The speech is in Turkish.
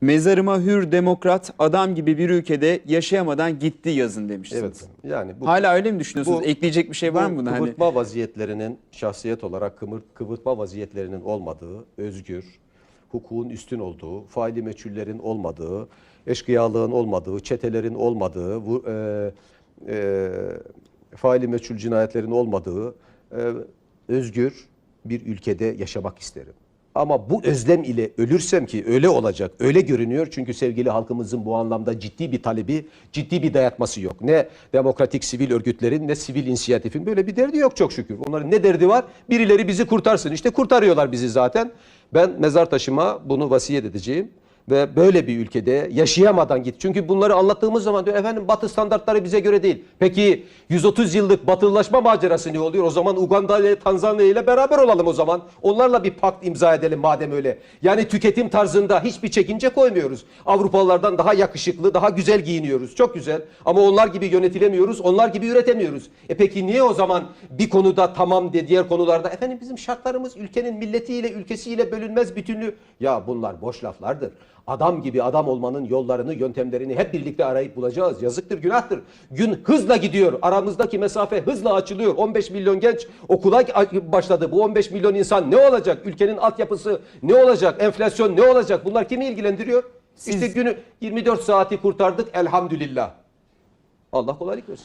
Mezarıma hür, demokrat, adam gibi bir ülkede yaşayamadan gitti yazın demişsiniz. Evet. Yani bu Hala öyle mi düşünüyorsunuz? Bu- Ekleyecek bir şey var mı bu buna? Hani Kıvırtma vaziyetlerinin şahsiyet olarak kımır, kıvırtma vaziyetlerinin olmadığı, özgür, hukukun üstün olduğu, faili meçhullerin olmadığı, eşkıyalığın olmadığı, çetelerin olmadığı, bu, e, e, faili meçhul cinayetlerin olmadığı e, özgür bir ülkede yaşamak isterim. Ama bu özlem ile ölürsem ki öyle olacak, öyle görünüyor. Çünkü sevgili halkımızın bu anlamda ciddi bir talebi, ciddi bir dayatması yok. Ne demokratik sivil örgütlerin ne sivil inisiyatifin böyle bir derdi yok çok şükür. Onların ne derdi var? Birileri bizi kurtarsın. İşte kurtarıyorlar bizi zaten. Ben mezar taşıma bunu vasiyet edeceğim. Ve böyle bir ülkede yaşayamadan git. Çünkü bunları anlattığımız zaman diyor efendim batı standartları bize göre değil. Peki 130 yıllık batılılaşma macerası ne oluyor? O zaman Uganda ile Tanzanya ile beraber olalım o zaman. Onlarla bir pakt imza edelim madem öyle. Yani tüketim tarzında hiçbir çekince koymuyoruz. Avrupalılardan daha yakışıklı, daha güzel giyiniyoruz. Çok güzel. Ama onlar gibi yönetilemiyoruz, onlar gibi üretemiyoruz. E peki niye o zaman bir konuda tamam de diğer konularda efendim bizim şartlarımız ülkenin milletiyle, ülkesiyle bölünmez bütünlüğü. Ya bunlar boş laflardır. Adam gibi adam olmanın yollarını, yöntemlerini hep birlikte arayıp bulacağız. Yazıktır, günahtır. Gün hızla gidiyor. Aramızdaki mesafe hızla açılıyor. 15 milyon genç okula başladı. Bu 15 milyon insan ne olacak? Ülkenin altyapısı ne olacak? Enflasyon ne olacak? Bunlar kimi ilgilendiriyor? İşte günü 24 saati kurtardık elhamdülillah. Allah kolaylık versin.